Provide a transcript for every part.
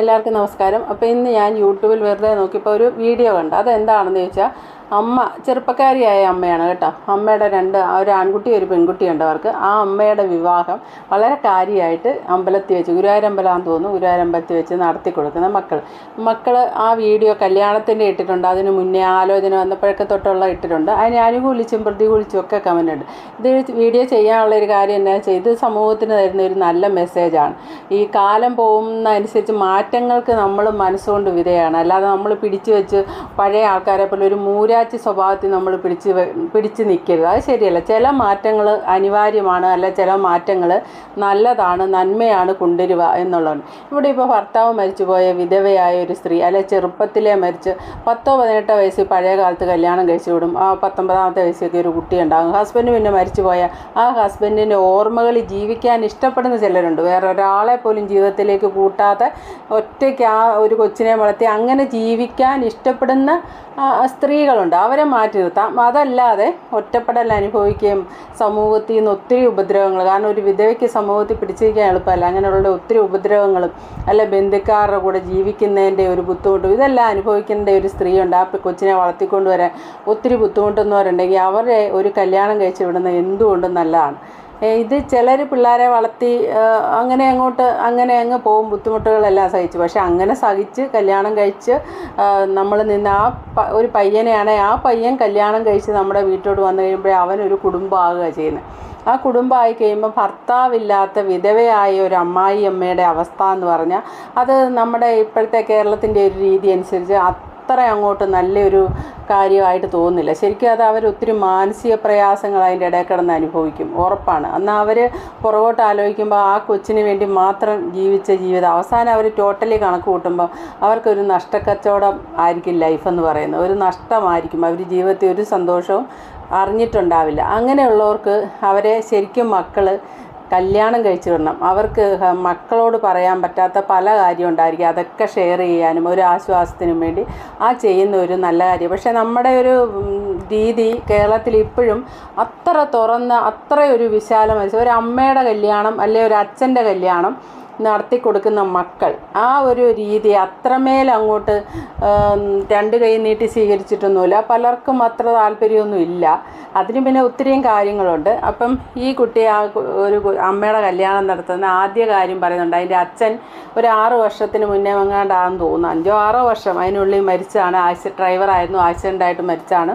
എല്ലാവർക്കും നമസ്കാരം. അപ്പോൾ ഇന്ന് ഞാൻ യൂട്യൂബിൽ വെറുതെ നോക്കിയപ്പോൾ ഒരു വീഡിയോ കണ്ടു. അതെന്താണെന്ന് ചോദിച്ചാൽ അമ്മ ചെറുപ്പക്കാരിയായ അമ്മയാണ് കേട്ടോ. അമ്മയുടെ രണ്ട് ഒരു ആൺകുട്ടി ഒരു പെൺകുട്ടിയുണ്ട് അവർക്ക്. ആ അമ്മയുടെ വിവാഹം വളരെ കാര്യമായിട്ട് അമ്പലത്തിൽ വെച്ച് ഗുരുവായൂരമ്പലമാണെന്ന് തോന്നുന്നു ഗുരുവായൂരമ്പലത്തിൽ വെച്ച് നടത്തി കൊടുക്കുന്ന മക്കൾ. മക്കൾ ആ വീഡിയോ കല്യാണത്തിന്റെ ഇട്ടിട്ടുണ്ട്. അതിന് മുന്നേ ആലോചന വന്നപ്പോഴൊക്കെ തൊട്ടുള്ള ഇട്ടിട്ടുണ്ട്. അതിനെ അനുകൂലിച്ചും പ്രതികൂലിച്ചും ഒക്കെ കമന്റ് ഉണ്ട് ഇത് വീഡിയോ ചെയ്യാനുള്ള ഒരു കാര്യം എന്നാ ചെയ്ത് സമൂഹത്തിന് തരുന്ന ഒരു നല്ല മെസ്സേജാണ് ഈ കാലം പോകുന്നതനുസരിച്ച് മാറ്റങ്ങൾക്ക് നമ്മൾ മനസ്സുകൊണ്ട് വിധേയമാണ് അല്ലാതെ നമ്മൾ പിടിച്ചു വെച്ച് പഴയ ആൾക്കാരെ പോലെ ഒരു മൂരാച്ചി സ്വഭാവത്തിൽ നമ്മൾ പിടിച്ച് പിടിച്ച് നിൽക്കരുത്. അത് ശരിയല്ല. ചില മാറ്റങ്ങൾ അനിവാര്യമാണ് അല്ല ചില മാറ്റങ്ങൾ നല്ലതാണ് നന്മയാണ് കൊണ്ടുവരിക എന്നുള്ളതാണ്. ഇവിടെ ഇപ്പോൾ ഭർത്താവ് മരിച്ചുപോയ വിധവയായ ഒരു സ്ത്രീ അല്ലെ ചെറുപ്പത്തിലെ മരിച്ച് പത്തോ പതിനെട്ടോ വയസ്സിൽ പഴയ കാലത്ത് കല്യാണം കഴിച്ചു വിടും. ആ പത്തൊമ്പതാമത്തെ വയസ്സൊക്കെ ഒരു കുട്ടി ഉണ്ടാകും. ഹസ്ബൻഡ് പിന്നെ മരിച്ചു മരിച്ചുപോയ ആ ഹസ്ബൻഡിന്റെ ഓർമ്മകളിൽ ജീവിക്കാൻ ഇഷ്ടപ്പെടുന്ന ചിലരുണ്ട്. വേറെ ഒരാളെ പോലും ജീവിതത്തിലേക്ക് കൂട്ടാതെ ഒറ്റയ്ക്ക് ആ ഒരു കൊച്ചിനെ വളർത്തി അങ്ങനെ ജീവിക്കാൻ ഇഷ്ടപ്പെടുന്ന സ്ത്രീകളുണ്ട്. അവരെ മാറ്റി നിർത്താം. അതല്ലാതെ ഒറ്റപ്പെടൽ അനുഭവിക്കുകയും സമൂഹത്തിൽ നിന്ന് ഒത്തിരി ഉപദ്രവങ്ങൾ കാരണം ഒരു വിധവയ്ക്ക് സമൂഹത്തിൽ പിടിച്ചിരിക്കാൻ എളുപ്പമല്ല. അങ്ങനെയുള്ള ഒത്തിരി ഉപദ്രവങ്ങളും അല്ല ബന്ധുക്കാരുടെ കൂടെ ജീവിക്കുന്നതിന്റെ ഒരു ബുദ്ധിമുട്ടും ഇതെല്ലാം അനുഭവിക്കേണ്ട ഒരു സ്ത്രീയുണ്ട്. ആ കൊച്ചിനെ വളർത്തിക്കൊണ്ടുവരാൻ ഒത്തിരി ബുദ്ധിമുട്ടുന്നവരുണ്ടെങ്കിൽ അവരെ ഒരു കല്യാണം കഴിച്ചു വിടുന്നത് എന്തുകൊണ്ടും നല്ലതാണ്. ഇത് ചിലർ പിള്ളേരെ വളർത്തി അങ്ങനെ അങ്ങോട്ട് അങ്ങനെ അങ്ങ് പോകും ബുദ്ധിമുട്ടുകളെല്ലാം സഹിച്ചു. പക്ഷെ അങ്ങനെ സഹിച്ച് കല്യാണം കഴിച്ച് നമ്മൾ നിന്ന് ആ ഒരു പയ്യനെയാണ് ആ പയ്യൻ കല്യാണം കഴിച്ച് നമ്മുടെ വീട്ടിലോട്ട് വന്നു കഴിയുമ്പോഴേ അവനൊരു കുടുംബമാകുക ചെയ്യുന്നത് ആ കുടുംബമായി കഴിയുമ്പോൾ ഭർത്താവില്ലാത്ത വിധവയായ ഒരു അമ്മായി അമ്മയുടെ അവസ്ഥ എന്ന് പറഞ്ഞാൽ അത് നമ്മുടെ ഇപ്പോഴത്തെ കേരളത്തിന്റെ ഒരു രീതി അനുസരിച്ച് അത്ര അങ്ങോട്ട് നല്ലൊരു കാര്യമായിട്ട് തോന്നുന്നില്ല. ശരിക്കും അത് അവർ ഒത്തിരി മാനസിക പ്രയാസങ്ങൾ അതിന്റെ ഇടയിൽ കിടന്ന് അനുഭവിക്കും. ഉറപ്പാണ്. എന്നാൽ അവർ പുറകോട്ട് ആലോചിക്കുമ്പോൾ ആ കൊച്ചിന് വേണ്ടി മാത്രം ജീവിച്ച ജീവിതം അവസാനം അവർ ടോട്ടലി കണക്ക് കൂട്ടുമ്പോൾ അവർക്കൊരു നഷ്ടക്കച്ചവടം ആയിരിക്കും ലൈഫ് എന്ന് പറയുന്നത്. ഒരു നഷ്ടമായിരിക്കും. അവർ ജീവിതത്തിൽ ഒരു സന്തോഷവും അറിഞ്ഞിട്ടുണ്ടാവില്ല. അങ്ങനെയുള്ളവർക്ക് അവരെ ശരിക്കും മക്കൾ കല്യാണം കഴിച്ചു വിടണം അവർക്ക് മക്കളോട് പറയാൻ പറ്റാത്ത പല കാര്യം ഉണ്ടായിരിക്കും അതൊക്കെ ഷെയർ ചെയ്യാനും ഒരു ആശ്വാസത്തിനും വേണ്ടി ആ ചെയ്യുന്ന ഒരു നല്ല കാര്യം. പക്ഷേ നമ്മുടെ ഒരു രീതി കേരളത്തിൽ ഇപ്പോഴും അത്ര തുറന്ന അത്ര ഒരു ഒരു അമ്മയുടെ കല്യാണം അല്ലെ ഒരു അച്ഛന്റെ കല്യാണം നടത്തി കൊടുക്കുന്ന മക്കൾ. ആ ഒരു രീതി അത്രമേൽ അങ്ങോട്ട് രണ്ട് കൈ നീട്ടി സ്വീകരിച്ചിട്ടൊന്നുമില്ല. പലർക്കും അത്ര താല്പര്യമൊന്നും ഇല്ല. അതിന് പിന്നെ ഒത്തിരിയും കാര്യങ്ങളുണ്ട്. അപ്പം ഈ കുട്ടി ആ ഒരു അമ്മയുടെ കല്യാണം നടത്തുന്ന ആദ്യ കാര്യം പറയുന്നുണ്ട്. അതിന്റെ അച്ഛൻ ഒരു ആറ് വർഷത്തിന് മുന്നേ വങ്ങാണ്ടാണെന്ന് തോന്നുന്നു. അഞ്ചോ ആറോ വർഷം അതിനുള്ളിൽ മരിച്ചാണ്. ആക്സി ഡ്രൈവറായിരുന്നു. ആക്സിഡന്റായിട്ട് മരിച്ചാണ്.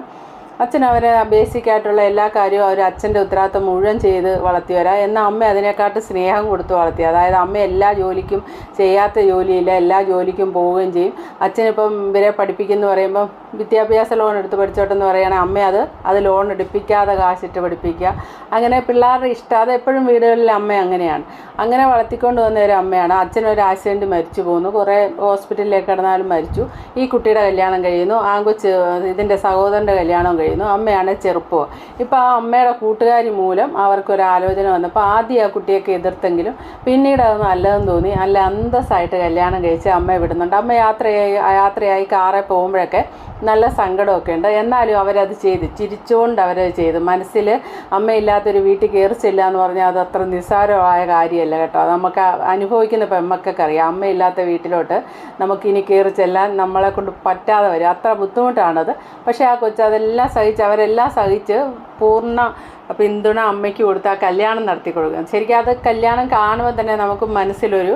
അച്ഛൻ അവരെ ബേസിക് ആയിട്ടുള്ള എല്ലാ കാര്യവും അവർ അച്ഛന്റെ ഉത്തരവാദിത്വം മുഴുവൻ ചെയ്ത് വളർത്തിയവരാ. എന്നാൽ അമ്മ അതിനെക്കാട്ട് സ്നേഹം കൊടുത്ത് വളർത്തി. അതായത് അമ്മ എല്ലാ ജോലിക്കും ചെയ്യാത്ത ജോലിയില്ല എല്ലാ ജോലിക്കും പോവുകയും ചെയ്യും. അച്ഛനിപ്പം ഇവരെ പഠിപ്പിക്കുന്നു പറയുമ്പം വിദ്യാഭ്യാസ ലോൺ എടുത്ത് പഠിച്ചോട്ടെന്ന് പറയുകയാണെങ്കിൽ അമ്മ അത്. അത് ലോൺ എടുപ്പിക്കാതെ കാശിട്ട് പഠിപ്പിക്കുക. അങ്ങനെ പിള്ളേരുടെ ഇഷ്ടം അത് എപ്പോഴും വീടുകളിൽ അമ്മ അങ്ങനെയാണ്. അങ്ങനെ വളർത്തിക്കൊണ്ട് വന്ന ഒരു അമ്മയാണ്. അച്ഛൻ ഒരു ആക്സിഡന്റ് മരിച്ചു പോകുന്നു കുറേ ഹോസ്പിറ്റലിലേക്ക് കിടന്നാലും മരിച്ചു. ഈ കുട്ടിയുടെ കല്യാണം കഴിയുന്നു. ആങ്കൊച്ച് ഇതിന്റെ സഹോദരന്റെ കല്യാണം കഴിയുന്നു അമ്മയാണ് ചെറുപ്പം. ഇപ്പോൾ ആ അമ്മയുടെ കൂട്ടുകാരി മൂലം അവർക്കൊരു ആലോചന വന്നപ്പോൾ ആദ്യം ആ കുട്ടിയൊക്കെ എതിർത്തെങ്കിലും പിന്നീട് അത് നല്ലതെന്ന് തോന്നി. നല്ല അന്തസ്സായിട്ട് കല്യാണം കഴിച്ച് അമ്മയെ വിടുന്നുണ്ട്. അമ്മ യാത്രയായി യാത്രയായി കാറെ പോകുമ്പോഴൊക്കെ നല്ല സങ്കടമൊക്കെ ഉണ്ട്. എന്നാലും അവരത് ചെയ്ത് ചിരിച്ചുകൊണ്ട് അവരത് ചെയ്തു. മനസ്സിൽ അമ്മയില്ലാത്തൊരു വീട്ടിൽ കയറി ചെല്ലുക എന്ന് പറഞ്ഞാൽ അത് അത്ര നിസ്സാരമായ കാര്യമല്ല കേട്ടോ. നമുക്ക് അനുഭവിക്കുന്ന പെമ്മക്കൊക്കെ അറിയാം. അമ്മയില്ലാത്ത വീട്ടിലോട്ട് നമുക്കിനി കയറി ചെല്ലാൻ നമ്മളെ കൊണ്ട് പറ്റാതെ വരും. അത്ര ബുദ്ധിമുട്ടാണത്. പക്ഷേ ആ കൊച്ചു അതെല്ലാം സഹിച്ച് അവരെല്ലാം സഹിച്ച് പൂർണ പിന്തുണ അമ്മയ്ക്ക് കൊടുത്ത് ആ കല്യാണം നടത്തി കൊടുക്കുക ശരിക്കും അത് കല്യാണം കാണുമ്പോൾ തന്നെ നമുക്ക് മനസ്സിലൊരു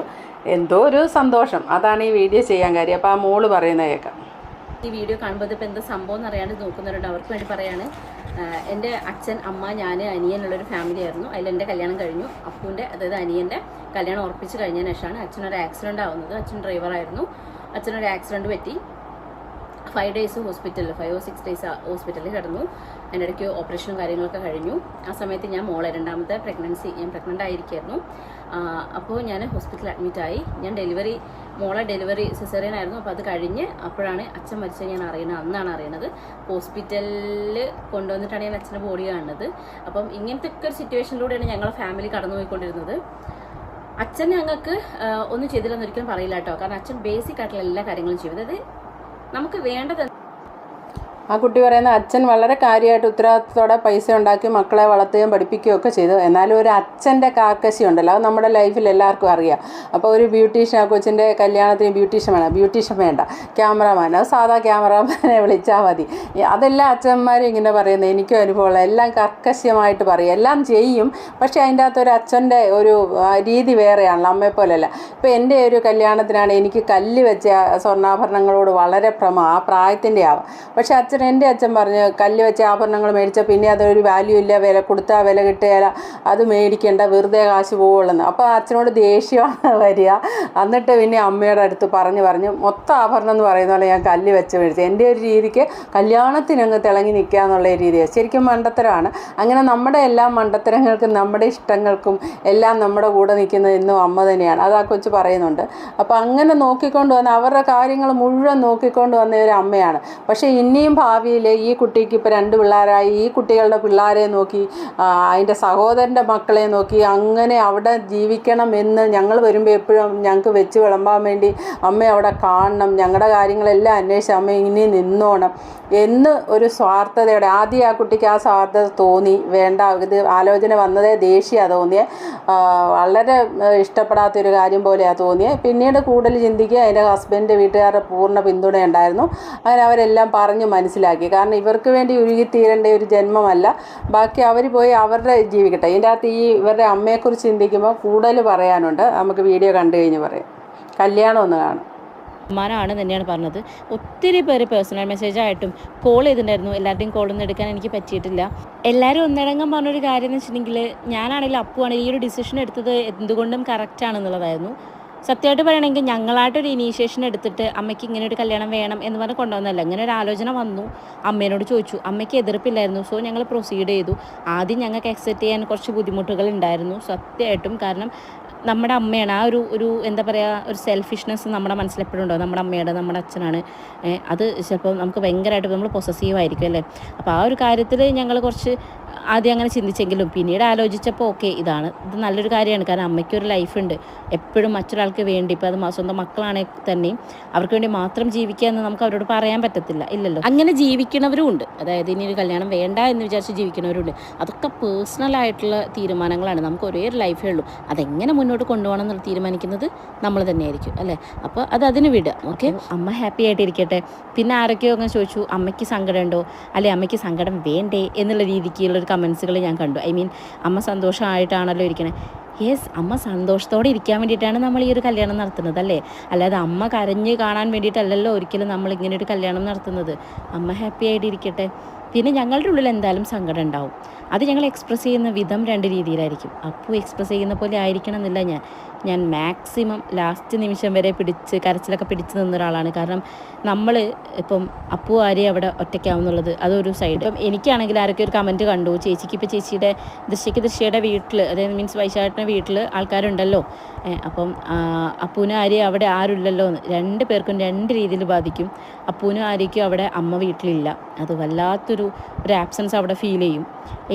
എന്തോ ഒരു സന്തോഷം. അതാണ് ഈ വീഡിയോ ചെയ്യാൻ കാര്യം. അപ്പോൾ ആ മോൾ പറയുന്നത് കേൾക്കാം. ഈ വീഡിയോ കാണുമ്പോൾ ഇപ്പോൾ എന്താ സംഭവം എന്ന് അറിയാണ്ട് നോക്കുന്നവരുണ്ട്. അവർക്ക് വേണ്ടി പറയാണ് എന്റെ അച്ഛൻ അമ്മ ഞാൻ അനിയനുള്ളൊരു ഫാമിലി ആയിരുന്നു. അതിൽ എന്റെ കല്യാണം കഴിഞ്ഞു. അപ്പൂന്റെ അതായത് അനിയന്റെ കല്യാണം ഉറപ്പിച്ച് കഴിഞ്ഞതിന് ശേഷമാണ് അച്ഛനൊരു ആക്സിഡന്റ് ആവുന്നത്. അച്ഛൻ ഡ്രൈവറായിരുന്നു അച്ഛനൊരു ആക്സിഡന്റ് പറ്റി. ഫൈവ് ഡേയ്സ് ഹോസ്പിറ്റലിൽ ഫൈവ് ഓ സിക്സ് ഡേയ്സ് ഹോസ്പിറ്റലിൽ കിടന്നു. അതിന്റെ ഇടയ്ക്ക് ഓപ്പറേഷനും കാര്യങ്ങളൊക്കെ കഴിഞ്ഞു. ആ സമയത്ത് ഞാൻ മോളെ രണ്ടാമത്തെ പ്രഗ്നൻസി ഞാൻ പ്രഗ്നന്റ് ആയിരിക്കായിരുന്നു. അപ്പോൾ ഞാൻ ഹോസ്പിറ്റലിൽ അഡ്മിറ്റായി ഞാൻ ഡെലിവറി മോളെ ഡെലിവറി സിസേറിയൻ ആയിരുന്നു. അപ്പോൾ അത് കഴിഞ്ഞ് അപ്പോഴാണ് അച്ഛൻ മരിച്ചത് ഞാൻ അറിയുന്നത് അന്നാണ് അറിയുന്നത്. ഹോസ്പിറ്റലിൽ കൊണ്ടുവന്നിട്ടാണ് ഞാൻ അച്ഛന്റെ ബോഡി കാണുന്നത്. അപ്പം ഇങ്ങനത്തെ ഒക്കെ ഒരു സിറ്റുവേഷനിലൂടെയാണ് ഞങ്ങളെ ഫാമിലി കടന്നുപോയിക്കൊണ്ടിരുന്നത്. അച്ഛൻ ഞങ്ങൾക്ക് ഒന്നും ചെയ്തില്ലെന്ന് ഒരിക്കലും പറയില്ല കേട്ടോ. കാരണം അച്ഛൻ ബേസിക് ആയിട്ടുള്ള എല്ലാ കാര്യങ്ങളും ചെയ്യും. അതായത് നമുക്ക് വേണ്ടത് ആ കുട്ടി പറയുന്ന അച്ഛൻ വളരെ കാര്യമായിട്ട് ഉത്തരവാദിത്തത്തോടെ പൈസ ഉണ്ടാക്കി മക്കളെ വളർത്തുകയും പഠിപ്പിക്കുകയും ഒക്കെ ചെയ്തു. എന്നാലും ഒരു അച്ഛന്റെ കാർക്കശി ഉണ്ടല്ലോ. അത് നമ്മുടെ ലൈഫിൽ എല്ലാവർക്കും അറിയാം. അപ്പോൾ ഒരു ബ്യൂട്ടീഷ്യൻ ആ കൊച്ചിന്റെ കല്യാണത്തിന് ബ്യൂട്ടീഷ്യൻ വേണം. ബ്യൂട്ടീഷ്യൻ വേണ്ട. ക്യാമറമാൻ. അത് സാധാ ക്യാമറമാനെ വിളിച്ചാൽ മതി. അതെല്ലാം അച്ഛന്മാരും ഇങ്ങനെ പറയുന്നത്. എനിക്കും അനുഭവമുള്ള എല്ലാം കർക്കശ്യമായിട്ട് പറയും. എല്ലാം ചെയ്യും. പക്ഷേ അതിന്റെ അകത്ത് ഒരു അച്ഛന്റെ ഒരു രീതി വേറെയാണല്ലോ. അമ്മയെ പോലെയല്ല. ഇപ്പോൾ എന്റെ ഒരു കല്യാണത്തിനാണ് എനിക്ക് കല്ല് വെച്ച സ്വർണാഭരണങ്ങളോട് വളരെ ഭ്രമം. ആ പ്രായത്തിന്റെ ആവാം പക്ഷേ അച്ഛൻ എന്റെ അച്ഛൻ പറഞ്ഞു കല്ല് വെച്ച ആഭരണങ്ങൾ മേടിച്ച പിന്നെ അതൊരു വാല്യൂ ഇല്ല വില കൊടുത്താൽ വില കിട്ടിയാൽ അത് മേടിക്കേണ്ട വെറുതെ കാശ് പോവുള്ളെന്ന് അപ്പോൾ അച്ഛനോട് ദേഷ്യമാണ് വരിക. എന്നിട്ട് പിന്നെ അമ്മയുടെ അടുത്ത് പറഞ്ഞ് പറഞ്ഞ് മൊത്തം ആഭരണം എന്ന് പറയുന്ന പോലെ ഞാൻ കല്ല് വെച്ച് മേടിച്ചു. എന്റെ ഒരു രീതിക്ക് കല്യാണത്തിനങ്ങ് തിളങ്ങി നിൽക്കുക എന്നുള്ള രീതിയാണ് ശരിക്കും മണ്ടത്തരമാണ്. അങ്ങനെ നമ്മുടെ എല്ലാ മണ്ടത്തരങ്ങൾക്കും നമ്മുടെ ഇഷ്ടങ്ങൾക്കും എല്ലാം നമ്മുടെ കൂടെ നിൽക്കുന്നത് ഇന്നും അമ്മ തന്നെയാണ്. അത് ആ കൊച്ചു പറയുന്നുണ്ട്. അപ്പോൾ അങ്ങനെ നോക്കിക്കൊണ്ട് വന്ന അവരുടെ കാര്യങ്ങൾ മുഴുവൻ നോക്കിക്കൊണ്ട് വന്ന ഒരു അമ്മയാണ്. പക്ഷേ ഇനിയും ഭാവിയിൽ ഈ കുട്ടിക്ക് ഇപ്പോൾ രണ്ട് പിള്ളേരായി ഈ കുട്ടികളുടെ പിള്ളേരെ നോക്കി അതിന്റെ സഹോദരന്റെ മക്കളെ നോക്കി അങ്ങനെ അവിടെ ജീവിക്കണം എന്ന് ഞങ്ങൾ വരുമ്പോൾ എപ്പോഴും ഞങ്ങൾക്ക് വെച്ച് വിളമ്പാൻ വേണ്ടി അമ്മ അവിടെ കാണണം ഞങ്ങളുടെ കാര്യങ്ങളെല്ലാം അന്വേഷിച്ച് അമ്മ ഇനി നിന്നോണം എന്ന് ഒരു സ്വാർത്ഥതയോടെ ആദ്യം ആ കുട്ടിക്ക് ആ സ്വാർത്ഥത തോന്നി വേണ്ട ഇത് ആലോചന വന്നതേ ദേഷ്യ തോന്നിയേ. വളരെ ഇഷ്ടപ്പെടാത്തൊരു കാര്യം പോലെയാണ് തോന്നിയത് പിന്നീട് കൂടുതൽ ചിന്തിക്കുക അതിന്റെ ഹസ്ബൻഡ് വീട്ടുകാരുടെ പൂർണ പിന്തുണ ഉണ്ടായിരുന്നു അങ്ങനെ അവരെല്ലാം പറഞ്ഞ് മനസ്സിലാക്കി. കാരണം ഇവർക്ക് വേണ്ടി ഉരുകിത്തീരേണ്ട ഒരു ജന്മമല്ല. ബാക്കി അവർ പോയി അവരുടെ ജീവിക്കട്ടെ. ഇതിന്റെ അകത്ത് ഈ ഇവരുടെ അമ്മയെക്കുറിച്ച് ചിന്തിക്കുമ്പോൾ കൂടുതൽ പറയാനുണ്ട്. നമുക്ക് വീഡിയോ കണ്ടു കഴിഞ്ഞ് പറയാം. കല്യാണം ഒന്ന് കാണും. ഉമ്മാനാണ് തന്നെയാണ് പറഞ്ഞത്. ഒത്തിരി പേര് പേഴ്സണൽ മെസ്സേജ് ആയിട്ടും കോൾ ചെയ്തിട്ടുണ്ടായിരുന്നു. എല്ലാവരുടെയും കോളൊന്നും എടുക്കാൻ എനിക്ക് പറ്റിയിട്ടില്ല. എല്ലാവരും ഒന്നടങ്കം പറഞ്ഞൊരു കാര്യം എന്ന് വെച്ചിട്ടുണ്ടെങ്കിൽ ഞാനാണെങ്കിലും അപ്പുവാണെങ്കിൽ ഈ ഒരു ഡിസിഷൻ എടുത്തത് എന്തുകൊണ്ടും കറക്റ്റ് ആണെന്നുള്ളതായിരുന്നു. സത്യമായിട്ട് പറയണമെങ്കിൽ ഞങ്ങളായിട്ടൊരു ഇനീഷ്യേഷൻ എടുത്തിട്ട് അമ്മയ്ക്ക് ഇങ്ങനെ ഒരു കല്യാണം വേണം എന്ന് പറഞ്ഞ് കൊണ്ടുവന്നല്ല ഇങ്ങനെ ഒരു ആലോചന വന്നു. അമ്മേനോട് ചോദിച്ചു അമ്മയ്ക്ക് എതിർപ്പില്ലായിരുന്നു സോ ഞങ്ങൾ പ്രൊസീഡ് ചെയ്തു. ആദ്യം ഞങ്ങൾക്ക് അക്സെപ്റ്റ് ചെയ്യാൻ കുറച്ച് ബുദ്ധിമുട്ടുകൾ ഉണ്ടായിരുന്നു സത്യമായിട്ടും. കാരണം നമ്മുടെ അമ്മയാണ് ആ ഒരു ഒരു എന്താ പറയുക ഒരു സെൽഫിഷ്നെസ് നമ്മുടെ മനസ്സിൽ എപ്പോഴും ഉണ്ടാവും നമ്മുടെ അമ്മയുടെ നമ്മുടെ അച്ഛനാണ്. അത് ചിലപ്പോൾ നമുക്ക് ഭയങ്കരമായിട്ട് നമ്മൾ പൊസസീവ് ആയിരിക്കും അല്ലേ? അപ്പോൾ ആ ഒരു കാര്യത്തിൽ ഞങ്ങൾ കുറച്ച് ആദ്യം അങ്ങനെ ചിന്തിച്ചെങ്കിലും പിന്നീട് ആലോചിച്ചപ്പോൾ ഓക്കെ ഇതാണ്. ഇത് നല്ലൊരു കാര്യമാണ്. കാരണം അമ്മയ്ക്കൊരു ലൈഫുണ്ട് എപ്പോഴും മറ്റൊരാൾക്ക് വേണ്ടി ഇപ്പോൾ അത് സ്വന്തം മക്കളാണെങ്കിൽ തന്നെയും അവർക്ക് വേണ്ടി മാത്രം ജീവിക്കുക എന്ന് നമുക്ക് അവരോട് പറയാൻ പറ്റത്തില്ല. ഇല്ലല്ലോ. അങ്ങനെ ജീവിക്കുന്നവരും ഉണ്ട്. അതായത് ഇനി ഒരു കല്യാണം വേണ്ട എന്ന് വിചാരിച്ച് ജീവിക്കുന്നവരുണ്ട് അതൊക്കെ പേഴ്സണൽ ആയിട്ടുള്ള തീരുമാനങ്ങളാണ്. നമുക്ക് ഒരേ ഒരു ലൈഫേ ഉള്ളൂ. അതെങ്ങനെ മുന്നോട്ട് കൊണ്ടുപോകണം എന്നുള്ള തീരുമാനിക്കുന്നത് നമ്മൾ തന്നെയായിരിക്കും അല്ലേ? അപ്പോൾ അത് അതിന് വിടുക ഓക്കെ? അമ്മ ഹാപ്പി ആയിട്ടിരിക്കട്ടെ പിന്നെ ആരൊക്കെയോ അങ്ങനെ ചോദിച്ചു അമ്മയ്ക്ക് സങ്കടമുണ്ടോ അല്ലെ അമ്മയ്ക്ക് സങ്കടം വേണ്ടേ? എന്നുള്ള രീതിക്കുള്ള ഒരു കമൻസുകൾ ഞാൻ കണ്ടു. ഐ മീൻ അമ്മ സന്തോഷമായിട്ടാണല്ലോ ഇരിക്കണേ. യെസ് അമ്മ സന്തോഷത്തോടെ ഇരിക്കാൻ വേണ്ടിയിട്ടാണ് നമ്മൾ ഈ ഒരു കല്യാണം നടത്തുന്നത് അല്ലേ? അല്ലാതെ അമ്മ കരഞ്ഞ് കാണാൻ വേണ്ടിയിട്ടല്ലല്ലോ ഒരിക്കലും നമ്മൾ ഇങ്ങനെ ഒരു കല്യാണം നടത്തുന്നത്. അമ്മ ഹാപ്പി ആയിട്ട് ഇരിക്കട്ടെ. പിന്നെ ഞങ്ങളുടെ ഉള്ളിൽ എന്തായാലും സങ്കടം ഉണ്ടാവും. അത് ഞങ്ങൾ എക്സ്പ്രസ് ചെയ്യുന്ന വിധം രണ്ട് രീതിയിലായിരിക്കും. അപ്പു എക്സ്പ്രസ് ചെയ്യുന്ന പോലെ ആയിരിക്കണം എന്നില്ല ഞാൻ. ഞാൻ മാക്സിമം ലാസ്റ്റ് നിമിഷം വരെ പിടിച്ച് കരച്ചിലൊക്കെ പിടിച്ച് നിന്ന ഒരാളാണ്. കാരണം നമ്മൾ ഇപ്പം അപ്പു ആരെയും അവിടെ ഒറ്റയ്ക്കാവുന്നുള്ളത് അതൊരു സൈഡ് ഇപ്പം എനിക്കാണെങ്കിൽ ആരൊക്കെ ഒരു കമന്റ് കണ്ടു ചേച്ചിക്ക് ഇപ്പോൾ ചേച്ചിയുടെ ദൃശ്യക്ക് ദൃശ്യയുടെ വീട്ടിൽ അതായത് മീൻസ് വൈശാട്ടിന്റെ വീട്ടിൽ ആൾക്കാരുണ്ടല്ലോ. അപ്പം അപ്പൂനും ആരെയും അവിടെ ആരുമില്ലല്ലോ എന്ന് രണ്ട് പേർക്കും രണ്ട് രീതിയിൽ ബാധിക്കും. അപ്പൂനും ആരേക്കും അവിടെ അമ്മ വീട്ടിലില്ല. അത് വല്ലാത്തൊരു ഒരു ആബ്സൻസ് അവിടെ ഫീൽ ചെയ്യും.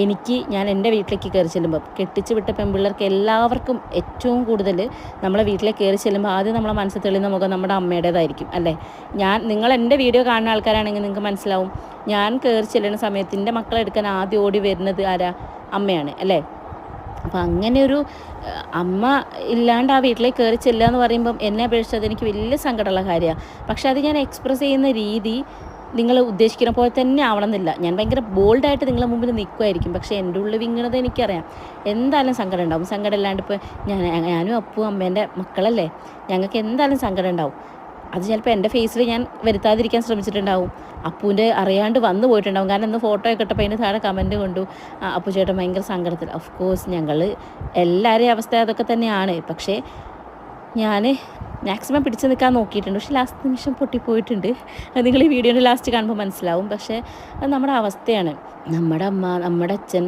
എനിക്ക് ഞാൻ എന്റെ വീട്ടിലേക്ക് കയറി ചെല്ലുമ്പോൾ കെട്ടിച്ച് വിട്ട പെൺപിള്ളേർക്ക് എല്ലാവർക്കും ഏറ്റവും കൂടുതൽ നമ്മളെ വീട്ടിലേക്ക് കയറി ചെല്ലുമ്പോൾ ആദ്യം നമ്മളെ മനസ്സിൽ തെളിയുന്ന മുഖം നമ്മുടെ അമ്മയുടേതായിരിക്കും അല്ലേ? ഞാൻ നിങ്ങൾ എന്റെ വീഡിയോ കാണുന്ന ആൾക്കാരാണെങ്കിൽ നിങ്ങൾക്ക് മനസ്സിലാവും ഞാൻ കയറി ചെല്ലുന്ന സമയത്ത് എന്റെ മക്കളെ എടുക്കാൻ ആദ്യം ഓടി വരുന്നത് ആരാ? അമ്മയാണ് അല്ലേ? അപ്പം അങ്ങനെ ഒരു അമ്മ ഇല്ലാണ്ട് ആ വീട്ടിലേക്ക് കയറി ചെല്ലുക എന്ന് പറയുമ്പം എന്നെ അപേക്ഷിച്ച് എനിക്ക് വലിയ സങ്കടമുള്ള കാര്യമാണ്. പക്ഷെ അത് ഞാൻ എക്സ്പ്രസ് ചെയ്യുന്ന രീതി നിങ്ങൾ ഉദ്ദേശിക്കുന്ന പോലെ തന്നെ ആവണമെന്നില്ല. ഞാൻ ഭയങ്കര ബോൾഡായിട്ട് നിങ്ങളെ മുമ്പിൽ നിൽക്കുമായിരിക്കും പക്ഷേ എന്റെ ഉള്ളിൽ വിങ്ങണത് എനിക്കറിയാം. എന്തായാലും സങ്കടം ഉണ്ടാവും. സങ്കടം ഇല്ലാണ്ട് ഇപ്പോൾ ഞാൻ ഞാനും അപ്പു അമ്മേന്റെ മക്കളല്ലേ? ഞങ്ങൾക്ക് എന്തായാലും സങ്കടം ഉണ്ടാവും. അത് ചിലപ്പോൾ എന്റെ ഫേസിൽ ഞാൻ വരുത്താതിരിക്കാൻ ശ്രമിച്ചിട്ടുണ്ടാവും. അപ്പൂന്റെ അറിയാണ്ട് വന്നു പോയിട്ടുണ്ടാവും. കാരണം ഇന്ന് ഫോട്ടോ ഒക്കെ ഇട്ടപ്പോൾ അതിന് താഴെ കമന്റ് കൊണ്ടു "ആ, അപ്പു ചേട്ടൻ ഭയങ്കര സങ്കടത്തിൽ. ഓഫ് കോഴ്സ് ഞങ്ങൾ എല്ലാവരെയും അവസ്ഥ അതൊക്കെ തന്നെയാണ്. പക്ഷേ ഞാൻ മാക്സിമം പിടിച്ചു നിൽക്കാൻ നോക്കിയിട്ടുണ്ട്. പക്ഷേ ലാസ്റ്റ് നിമിഷം പൊട്ടിപ്പോയിട്ടുണ്ട്. അത് നിങ്ങൾ ഈ വീഡിയോയുടെ ലാസ്റ്റ് കാണുമ്പോൾ മനസ്സിലാവും. പക്ഷേ അത് നമ്മുടെ അവസ്ഥയാണ്. നമ്മുടെ അമ്മ നമ്മുടെ അച്ഛൻ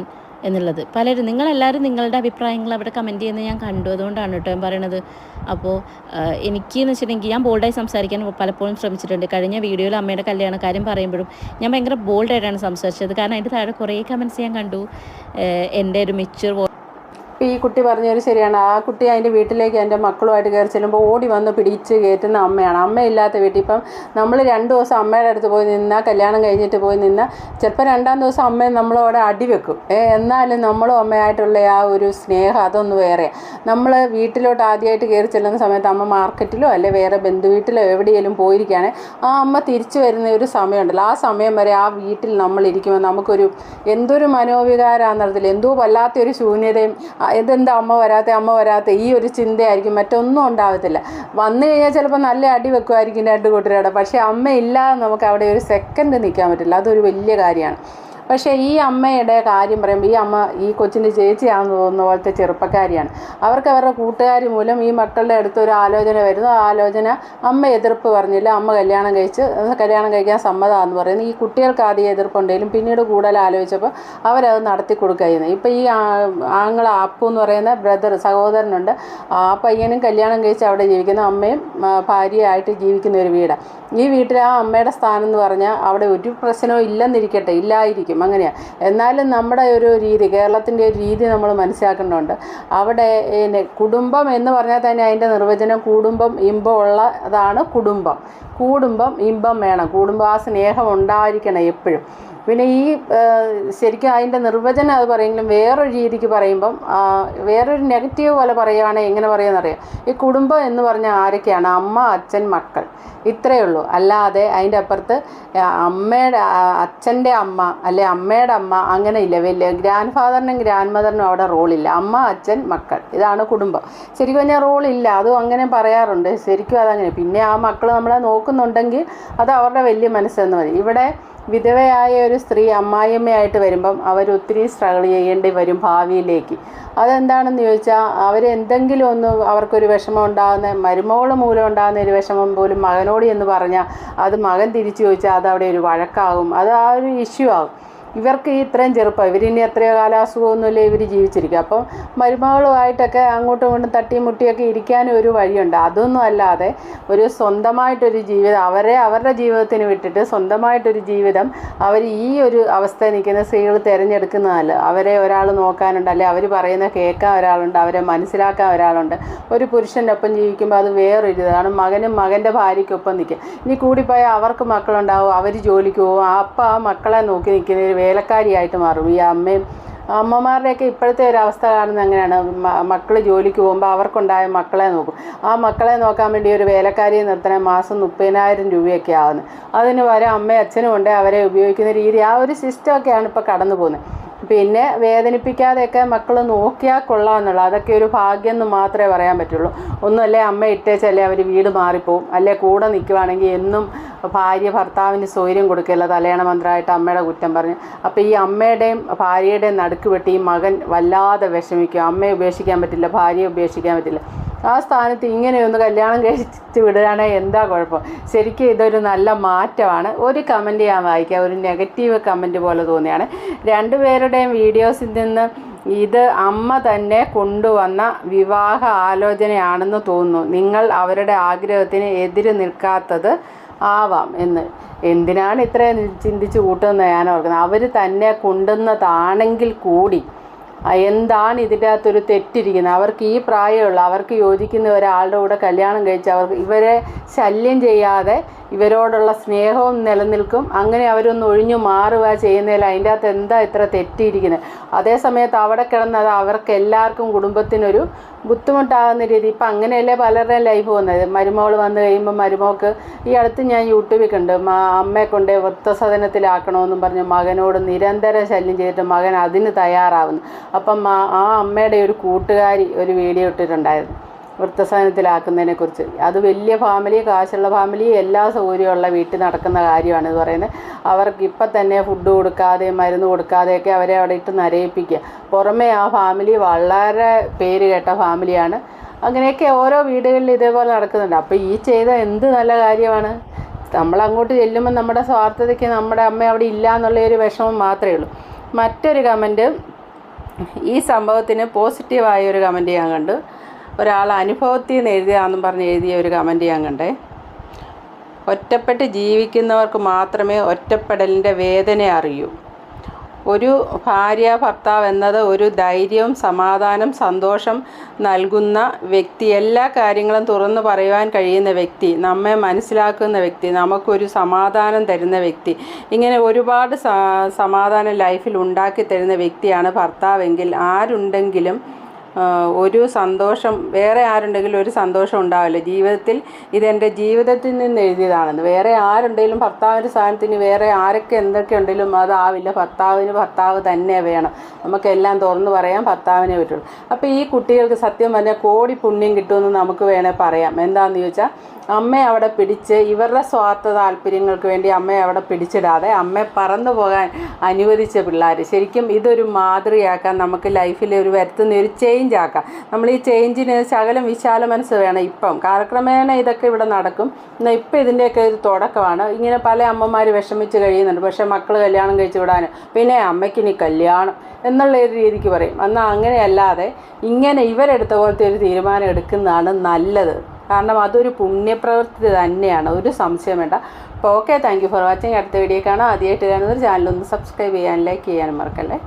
എന്നുള്ളത്. പലരും നിങ്ങളെല്ലാവരും നിങ്ങളുടെ അഭിപ്രായങ്ങൾ അവിടെ കമന്റ് ചെയ്യുന്നത് ഞാൻ കണ്ടു. അതുകൊണ്ടാണ് കേട്ടോ ഞാൻ പറയണത്. അപ്പോൾ എനിക്ക് എന്ന് വെച്ചിട്ടുണ്ടെങ്കിൽ ഞാൻ ബോൾഡായി സംസാരിക്കാൻ പലപ്പോഴും ശ്രമിച്ചിട്ടുണ്ട്. കഴിഞ്ഞ വീഡിയോയിൽ അമ്മയുടെ കല്യാണ കാര്യം പറയുമ്പോഴും ഞാൻ ഭയങ്കര ബോൾഡായിട്ടാണ് സംസാരിച്ചത്. കാരണം അതിന്റെ താഴെ കുറേ കമന്റ്സ് ഞാൻ കണ്ടു. എന്റെ ഒരു മെച്യൂർ ഇപ്പോൾ ഈ കുട്ടി പറഞ്ഞൊരു ശരിയാണ്. ആ കുട്ടി അതിന്റെ വീട്ടിലേക്ക് എന്റെ മക്കളുമായിട്ട് കയറി ചെല്ലുമ്പോൾ ഓടി വന്ന് പിടിച്ച് കയറ്റുന്ന അമ്മയാണ്. അമ്മയില്ലാത്ത വീട്ടിൽ ഇപ്പം നമ്മൾ രണ്ട് ദിവസം അമ്മയുടെ അടുത്ത് പോയി നിന്നാൽ കല്യാണം കഴിഞ്ഞിട്ട് പോയി നിന്നാൽ ചിലപ്പോൾ രണ്ടാം ദിവസം അമ്മയും നമ്മളവിടെ അടി വെക്കും. ഏ എന്നാലും നമ്മളും അമ്മയായിട്ടുള്ള ആ ഒരു സ്നേഹം അതൊന്ന് വേറെ നമ്മൾ വീട്ടിലോട്ട് ആദ്യമായിട്ട് കയറി ചെല്ലുന്ന സമയത്ത് അമ്മ മാർക്കറ്റിലോ അല്ലെ വേറെ ബന്ധു വീട്ടിലോ എവിടെയെങ്കിലും പോയിരിക്കുകയാണെങ്കിൽ ആ അമ്മ തിരിച്ചു വരുന്ന ഒരു സമയമുണ്ടല്ലോ. ആ സമയം വരെ ആ വീട്ടിൽ നമ്മൾ ഇരിക്കുമ്പോൾ നമുക്കൊരു എന്തൊരു മനോവികാരാന്നറിയത്തില്ല. എന്തോ വല്ലാത്തൊരു ശൂന്യതയും ഇതെന്താ അമ്മ വരാത്ത അമ്മ വരാത്ത? ഈ ഒരു ചിന്തയായിരിക്കും. മറ്റൊന്നും ഉണ്ടാവത്തില്ല. വന്നു കഴിഞ്ഞാൽ ചിലപ്പോൾ നല്ല അടി വെക്കുമായിരിക്കും രണ്ട് കൂട്ടരോടെ. പക്ഷേ അമ്മയില്ലാതെ നമുക്ക് അവിടെ ഒരു സെക്കൻഡ് നിൽക്കാൻ പറ്റില്ല. അതൊരു വലിയ കാര്യമാണ്. പക്ഷേ ഈ അമ്മയുടെ കാര്യം പറയുമ്പോൾ ഈ അമ്മ ഈ കൊച്ചിന്റെ ചേച്ചിയാണെന്ന് തോന്നുന്ന പോലത്തെ ചെറുപ്പക്കാരിയാണ്. അവർക്ക് അവരുടെ കൂട്ടുകാർ മൂലം ഈ മക്കളുടെ അടുത്ത് ഒരു ആലോചന വരുന്നു. ആ ആലോചന അമ്മ എതിർപ്പ് പറഞ്ഞില്ല. അമ്മ കല്യാണം കഴിച്ച് കല്യാണം കഴിക്കാൻ സമ്മതമാണെന്ന് പറയുന്നു. ഈ കുട്ടികൾക്ക് ആദ്യം എതിർപ്പുണ്ടെങ്കിലും പിന്നീട് കൂടുതൽ ആലോചിച്ചപ്പോൾ അവരത് നടത്തി കൊടുക്കുകയായിരുന്നു. ഇപ്പോൾ ഈ ആങ്ങള അപ്പു എന്ന് പറയുന്ന ബ്രദർ സഹോദരനുണ്ട്. ആ പയ്യനും കല്യാണം കഴിച്ച് അവിടെ ജീവിക്കുന്ന. അമ്മയും ഭാര്യയായിട്ട് ജീവിക്കുന്ന ഒരു വീടാണ് ഈ വീട്ടിൽ ആ അമ്മയുടെ സ്ഥാനം എന്ന് പറഞ്ഞാൽ അവിടെ ഒരു പ്രശ്നവും ഇല്ലെന്നിരിക്കട്ടെ ഇല്ലായിരിക്കും അങ്ങനെയാണ് എന്നാലും നമ്മുടെ ഒരു രീതി കേരളത്തിന്റെ ഒരു രീതി നമ്മൾ മനസ്സിലാക്കേണ്ടതുണ്ട്. അവിടെ പിന്നെ കുടുംബം എന്ന് പറഞ്ഞാൽ തന്നെ അതിന്റെ നിർവചനം കുടുംബം ഉള്ള അതാണ് കുടുംബം. കുടുംബം ഇമ്പം വേണം. കുടുംബം ആ സ്നേഹം ഉണ്ടായിരിക്കണം എപ്പോഴും. പിന്നെ ഈ ശരിക്കും അതിന്റെ നിർവചനം അത് പറയുമെങ്കിലും വേറൊരു രീതിക്ക് പറയുമ്പം വേറൊരു നെഗറ്റീവ് പോലെ പറയുകയാണെങ്കിൽ എങ്ങനെ പറയുമെന്നറിയാം. ഈ കുടുംബം എന്ന് പറഞ്ഞാൽ ആരൊക്കെയാണ്? അമ്മ അച്ഛൻ മക്കൾ. ഇത്രയേ ഉള്ളൂ. അല്ലാതെ അതിന്റെ അപ്പുറത്ത് അമ്മയുടെ അച്ഛന്റെ അമ്മ അല്ലെ അമ്മയുടെ അമ്മ അങ്ങനെ ഇല്ല. വലിയ ഗ്രാൻഡ് ഫാദറിനും ഗ്രാൻഡ് മദറിനും അവിടെ റോളില്ല. അമ്മ അച്ഛൻ മക്കൾ. ഇതാണ് കുടുംബം. ശരിക്കും പറഞ്ഞാൽ റോളില്ല. അതും അങ്ങനെ പറയാറുണ്ട്. ശരിക്കും അതങ്ങനെ. പിന്നെ ആ മക്കൾ നമ്മളെ നോക്കുന്നുണ്ടെങ്കിൽ അത് അവരുടെ വലിയ മനസ്സെന്ന് പറയും. ഇവിടെ വിധവയായ ഒരു സ്ത്രീ അമ്മായിയമ്മയായിട്ട് വരുമ്പം അവർ ഒത്തിരി സ്ട്രഗിൾ ചെയ്യേണ്ടി വരും ഭാവിയിലേക്ക്. അതെന്താണെന്ന് ചോദിച്ചാൽ അവരെന്തെങ്കിലും ഒന്ന് അവർക്കൊരു വിഷമം ഉണ്ടാകുന്ന മരുമകൾ മൂലം ഉണ്ടാകുന്ന ഒരു വിഷമം പോലും മകനോട് എന്ന് പറഞ്ഞാൽ അത് മകൻ തിരിച്ചു ചോദിച്ചാൽ അത് അവിടെ ഒരു വഴക്കാകും. അത് ആ ഒരു ഇഷ്യൂ ആകും. ഇവർക്ക് ഇത്രയും ചെറുപ്പം. ഇവരിനി എത്രയോ കാലാസുഖമൊന്നുമില്ല ഇവർ ജീവിച്ചിരിക്കും അപ്പം മരുമകളുമായിട്ടൊക്കെ അങ്ങോട്ടും ഇങ്ങോട്ടും തട്ടിയും മുട്ടിയൊക്കെ ഇരിക്കാനും ഒരു വഴിയുണ്ട്. അതൊന്നും അല്ലാതെ ഒരു സ്വന്തമായിട്ടൊരു ജീവിതം അവരെ അവരുടെ ജീവിതത്തിന് വിട്ടിട്ട് സ്വന്തമായിട്ടൊരു ജീവിതം അവർ ഈ ഒരു അവസ്ഥയിൽ നിൽക്കുന്ന സ്ത്രീകൾ തിരഞ്ഞെടുക്കുന്നതല്ല. അവരെ ഒരാൾ നോക്കാനുണ്ട് അല്ലെ അവർ പറയുന്ന കേൾക്കാൻ ഒരാളുണ്ട് അവരെ മനസ്സിലാക്കാൻ ഒരാളുണ്ട്. ഒരു പുരുഷന്റെ ഒപ്പം ജീവിക്കുമ്പോൾ അത് വേറൊരു ഇതാണ് മകനും മകന്റെ ഭാര്യയ്ക്കൊപ്പം നിൽക്കുക. ഇനി കൂടിപ്പോയാൽ അവർക്ക് മക്കളുണ്ടാവും അവർ ജോലിക്ക് പോകും. അപ്പം ആ മക്കളെ നോക്കി നിൽക്കുന്ന ഒരു വേലക്കാരിയായിട്ട് മാറും. ഈ അമ്മയും അമ്മമാരുടെയൊക്കെ ഇപ്പോഴത്തെ ഒരു അവസ്ഥ കാണുന്നത് അങ്ങനെയാണ് മക്കൾ ജോലിക്ക് പോകുമ്പോൾ അവർക്കുണ്ടായ മക്കളെ നോക്കും. ആ മക്കളെ നോക്കാൻ വേണ്ടി ഒരു വേലക്കാരിയെ നിർത്തണ. മാസം മുപ്പതിനായിരം രൂപയൊക്കെ ആകുന്നത് അതിന് വരെ അമ്മയും അച്ഛനും ഉണ്ട്. അവരെ ഉപയോഗിക്കുന്ന രീതി ആ ഒരു സിസ്റ്റമൊക്കെയാണ് ഇപ്പോൾ കടന്നു പോകുന്നത് പിന്നെ വേദനിപ്പിക്കാതെയൊക്കെ മക്കൾ നോക്കിയാൽ കൊള്ളാമെന്നുള്ള അതൊക്കെ ഒരു ഭാഗ്യം എന്ന് മാത്രമേ പറയാൻ പറ്റുള്ളൂ. ഒന്നുമല്ലേ അമ്മ ഇട്ടേച്ചല്ലേ അവർ വീട് മാറിപ്പോവും? അല്ലെ കൂടെ നിൽക്കുവാണെങ്കിൽ എന്നും ഭാര്യ ഭർത്താവിന് സ്വൈര്യം കൊടുക്കില്ല തലയണ മന്ത്രമായിട്ട് അമ്മയുടെ കുറ്റം പറഞ്ഞു. അപ്പോൾ ഈ അമ്മയുടെയും ഭാര്യയുടെയും നടുക്ക് വെട്ടി ഈ മകൻ വല്ലാതെ വിഷമിക്കും. അമ്മയെ ഉപേക്ഷിക്കാൻ പറ്റില്ല ഭാര്യയെ ഉപേക്ഷിക്കാൻ പറ്റില്ല. ആ സ്ഥാനത്ത് ഇങ്ങനെയൊന്ന് കല്യാണം കഴിച്ച് വിടുകയാണെങ്കിൽ എന്താ കുഴപ്പം? ശരിക്കും ഇതൊരു നല്ല മാറ്റമാണ്. ഒരു കമന്റ് ഞാൻ വായിക്കാം. ഒരു നെഗറ്റീവ് കമന്റ് പോലെ തോന്നിയാണ്. രണ്ടുപേരുടെയും വീഡിയോസിൽ നിന്ന് ഇത് അമ്മ തന്നെ കൊണ്ടുവന്ന വിവാഹ ആലോചനയാണെന്ന് തോന്നുന്നു. നിങ്ങൾ അവരുടെ ആഗ്രഹത്തിന് എതിര് നിൽക്കാത്തത് ആവാം എന്ന്. എന്തിനാണ് ഇത്രയും ചിന്തിച്ച് കൂട്ടുന്നത്? ഞാൻ ഓർക്കുന്നത് അവർ തന്നെ കൊണ്ടുവന്നതാണെങ്കിൽ കൂടി എന്താണ് ഇതിന്റെ അകത്തൊരു തെറ്റിരിക്കുന്നത്? അവർക്ക് ഈ പ്രായമുള്ള അവർക്ക് യോജിക്കുന്ന ഒരാളുടെ കൂടെ കല്യാണം കഴിച്ച് അവർക്ക് ഇവരെ ശല്യം ചെയ്യാതെ ഇവരോടുള്ള സ്നേഹവും നിലനിൽക്കും. അങ്ങനെ അവരൊന്ന് ഒഴിഞ്ഞു മാറുക ചെയ്യുന്നതിൽ അതിന്റെ അകത്ത് എന്താ ഇത്ര തെറ്റിയിരിക്കുന്നത്? അതേസമയത്ത് അവിടെ കിടന്നത് അവർക്ക് എല്ലാവർക്കും കുടുംബത്തിനൊരു ബുദ്ധിമുട്ടാകുന്ന രീതി. ഇപ്പം അങ്ങനെയല്ലേ പലരുടെയും ലൈഫ് പോകുന്നത്? മരുമകൾ വന്നു കഴിയുമ്പോൾ മരുമോൾക്ക് ഈ അടുത്ത് ഞാൻ യൂട്യൂബിൽ കണ്ട് അമ്മയെ കൊണ്ട് വൃത്തസദനത്തിലാക്കണമെന്നും പറഞ്ഞ് മകനോട് നിരന്തരം ശല്യം ചെയ്തിട്ട് മകൻ അതിന് തയ്യാറാവുന്നു. അപ്പം ആ- അമ്മയുടെ ഒരു കൂട്ടുകാരി ഒരു വീഡിയോ ഇട്ടിട്ടുണ്ടായിരുന്നു. വൃത്തസാധനത്തിലാക്കുന്നതിനെക്കുറിച്ച് അത് വലിയ ഫാമിലി കാശുള്ള ഫാമിലി എല്ലാ സൗകര്യമുള്ള വീട്ടിൽ നടക്കുന്ന കാര്യമാണ് ഇത് പറയുന്നത്. അവർക്ക് ഇപ്പം തന്നെ ഫുഡ് കൊടുക്കാതെ മരുന്ന് കൊടുക്കാതെയൊക്കെ അവരെ അവിടെ ഇട്ട് നരയിപ്പിക്കുക. പുറമേ ആ ഫാമിലി വളരെ പേര് കേട്ട ഫാമിലിയാണ് അങ്ങനെയൊക്കെ ഓരോ വീടുകളിൽ ഇതേപോലെ നടക്കുന്നുണ്ട്. അപ്പോൾ ഈ ചെയ്ത എന്ത് നല്ല കാര്യമാണ്? നമ്മൾ അങ്ങോട്ട് ചെല്ലുമ്പോൾ നമ്മുടെ സ്വാർത്ഥതയ്ക്ക് നമ്മുടെ അമ്മ അവിടെ ഇല്ല എന്നുള്ള ഒരു വിഷമം മാത്രമേ ഉള്ളൂ. മറ്റൊരു കമന്റ് ഈ സംഭവത്തിന് പോസിറ്റീവായ ഒരു കമന്റ് ഞാൻ കണ്ടു. ഒരാൾ അനുഭവത്തിൽ നിന്ന് എഴുതിയാന്നും പറഞ്ഞ് എഴുതിയ ഒരു കമന്റ് ഞാൻ കണ്ടേ. ഒറ്റപ്പെട്ട് ജീവിക്കുന്നവർക്ക് മാത്രമേ ഒറ്റപ്പെടലിന്റെ വേദന അറിയൂ. ഒരു ഭാര്യ ഭർത്താവ് എന്നത് ഒരു ധൈര്യവും സമാധാനം സന്തോഷം നൽകുന്ന വ്യക്തി എല്ലാ കാര്യങ്ങളും തുറന്നു പറയുവാൻ കഴിയുന്ന വ്യക്തി നമ്മെ മനസ്സിലാക്കുന്ന വ്യക്തി നമുക്കൊരു സമാധാനം തരുന്ന വ്യക്തി ഇങ്ങനെ ഒരുപാട് സമാധാനം ലൈഫിൽ ഉണ്ടാക്കി തരുന്ന വ്യക്തിയാണ് ഭർത്താവെങ്കിൽ ആരുണ്ടെങ്കിലും ഒരു സന്തോഷം വേറെ ആരുണ്ടെങ്കിലും ഒരു സന്തോഷം ഉണ്ടാവില്ല. ജീവിതത്തിൽ ഇതെന്റെ ജീവിതത്തിൽ നിന്ന് എഴുതിയതാണെന്ന്. വേറെ ആരുണ്ടെങ്കിലും ഭർത്താവിന്റെ സ്ഥാനത്തിന് വേറെ ആരൊക്കെ എന്തൊക്കെ ഉണ്ടെങ്കിലും അതാവില്ല ഭർത്താവിന് ഭർത്താവ് തന്നെ വേണം. നമുക്കെല്ലാം തുറന്നു പറയാം ഭർത്താവിനെ പറ്റുള്ളൂ. അപ്പോൾ ഈ കുട്ടികൾക്ക് സത്യം പറഞ്ഞാൽ കോടി പുണ്യം കിട്ടുമെന്ന് നമുക്ക് വേണേൽ പറയാം. എന്താണെന്ന് ചോദിച്ചാൽ അമ്മയെ അവിടെ പിടിച്ച് ഇവരുടെ സ്വാർത്ഥ താല്പര്യങ്ങൾക്ക് വേണ്ടി അമ്മയെ അവിടെ പിടിച്ചിടാതെ അമ്മ പറന്നു പോകാൻ അനുവദിച്ച പിള്ളേർ ശരിക്കും ഇതൊരു മാതൃകയാക്കാം. നമുക്ക് ലൈഫിൽ ഒരു വരുത്തുന്ന ഒരു ചേഞ്ച് ആക്കാം. നമ്മൾ ഈ ചേഞ്ചിന് ശകലം വിശാല മനസ്സ് വേണം ഇപ്പം. കാലക്രമേണ ഇതൊക്കെ ഇവിടെ നടക്കും. എന്നാൽ ഇപ്പം ഇതിന്റെയൊക്കെ ഒരു തുടക്കമാണ്. ഇങ്ങനെ പല അമ്മമാർ വിഷമിച്ച് കഴിയുന്നുണ്ട്. പക്ഷേ മക്കൾ കല്യാണം കഴിച്ചു വിടാൻ പിന്നെ അമ്മയ്ക്ക് ഇനി കല്യാണം എന്നുള്ള ഒരു രീതിക്ക് പറയും. എന്നാൽ അങ്ങനെയല്ലാതെ ഇങ്ങനെ ഇവരെടുത്ത പോലത്തെ ഒരു തീരുമാനം എടുക്കുന്നതാണ് നല്ലത്. കാരണം അതൊരു പുണ്യപ്രവൃത്തി തന്നെയാണ്. ഒരു സംശയം വേണ്ട. അപ്പോൾ okay thank you for watching. അടുത്ത വീഡിയോ കാണാം. ആദ്യമായിട്ട് കാണുന്നൊരു ചാനലൊന്ന് സബ്സ്ക്രൈബ് ചെയ്യാൻ ലൈക്ക് ചെയ്യാനും മറക്കല്ലേ?